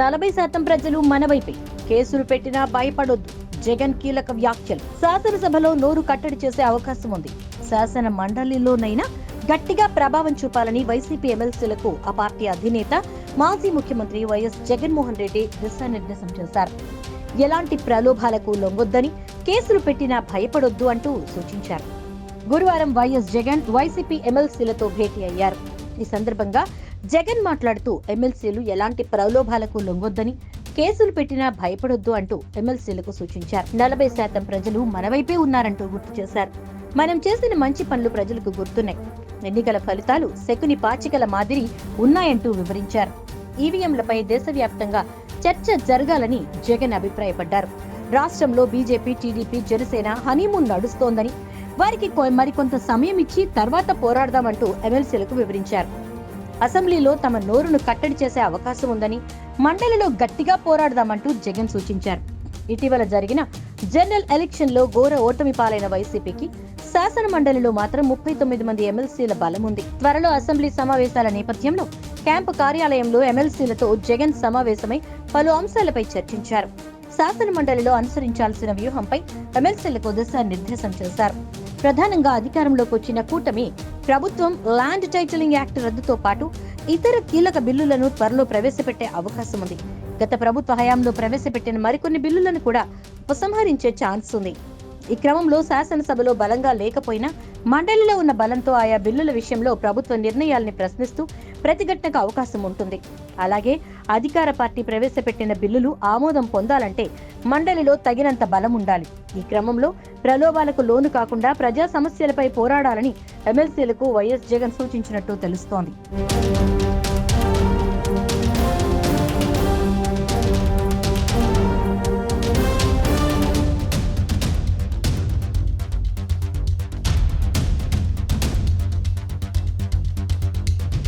నలభై శాతం ప్రజలు మనవైపే కేసులు పెట్టినా భయపడొద్దు. జగన్ కీలక వ్యాఖ్యలు. శాసనసభలో నోరు కట్టడి చేసే అవకాశం ఉంది. శాసన మండలిలోనైనా గట్టిగా ప్రభావం చూపాలని వైసీపీ ఎమ్మెల్సీలకు ఆ పార్టీ అధినేత మాజీ ముఖ్యమంత్రి వైఎస్ జగన్మోహన్ రెడ్డి దిశానిర్దేశం చేశారు. ఎలాంటి ప్రలోభాలకు లొంగొద్దని కేసులు పెట్టినా భయపడొద్దు అంటూ సూచించారు. గురువారం వైఎస్ జగన్ వైసీపీ ఎమ్మెల్సీలతో భేటీ అయ్యారు. ఈ సందర్భంగా జగన్ మాట్లాడుతూ ఎమ్మెల్సీలు ఎలాంటి ప్రలోభాలకు లొంగొద్దని కేసులు పెట్టినా భయపడొద్దు అంటూ ఎమ్మెల్సీలకు సూచించారు. నలభై శాతం ప్రజలు మనవైపే ఉన్నారంటూ గుర్తు చేశారు. మనం చేసిన మంచి పనులు ప్రజలకు గుర్తున్నాయి. ఎన్నికల ఫలితాలు శకుని పాచికల మాదిరి ఉన్నాయంటూ వివరించారు. ఈవీఎంలపై దేశవ్యాప్తంగా చర్చ జరగాలని జగన్ అభిప్రాయపడ్డారు. రాష్ట్రంలో బీజేపీ టీడీపీ జనసేన హనీమూన్ నడుస్తోందని వారికి మరికొంత సమయం ఇచ్చి తర్వాత పోరాడదామంటూ ఎమ్మెల్సీలకు వివరించారు. అసెంబ్లీలో తమ నోరును కట్టడి చేసే అవకాశం ఉందని మండలిలో గట్టిగా పోరాడదామంటూ జగన్ సూచించారు. ఇటీవల జరిగిన జనరల్ ఎలక్షన్లో ఘోర ఓటమి పాలైన వైసీపీకి శాసన మండలిలో మాత్రం ముప్పై తొమ్మిది మంది ఎమ్మెల్సీల బలం ఉంది. త్వరలో అసెంబ్లీ సమావేశాల నేపథ్యంలో క్యాంపు కార్యాలయంలో ఎమ్మెల్సీలతో జగన్ సమావేశమై పలు అంశాలపై చర్చించారు. శాసన మండలిలో అనుసరించాల్సిన వ్యూహంపై ఎమ్మెల్సీలకు దిశానిర్దేశం చేశారు. ప్రధానంగా అధికారంలోకి వచ్చిన కూటమి ప్రభుత్వం ల్యాండ్ టైటిలింగ్ యాక్ట్ రద్దుతో పాటు ఇతర కీలక బిల్లులను త్వరలో ప్రవేశపెట్టే అవకాశం ఉంది. గత ప్రభుత్వ హయాంలో ప్రవేశపెట్టిన మరికొన్ని బిల్లులను కూడా ఉపసంహరించే ఛాన్స్ ఉంది. ఈ క్రమంలో శాసనసభలో బలంగా లేకపోయినా మండలిలో ఉన్న బలంతో ఆయా బిల్లుల విషయంలో ప్రభుత్వ నిర్ణయాల్ని ప్రశ్నిస్తూ ప్రతిఘటనకు అవకాశం ఉంటుంది. అలాగే అధికార పార్టీ ప్రవేశపెట్టిన బిల్లులు ఆమోదం పొందాలంటే మండలిలో తగినంత బలం ఉండాలి. ఈ క్రమంలో ప్రలోభాలకు లోను కాకుండా ప్రజా సమస్యలపై పోరాడాలని ఎమ్మెల్సీలకు వైఎస్ జగన్ సూచించినట్టు తెలుస్తోంది.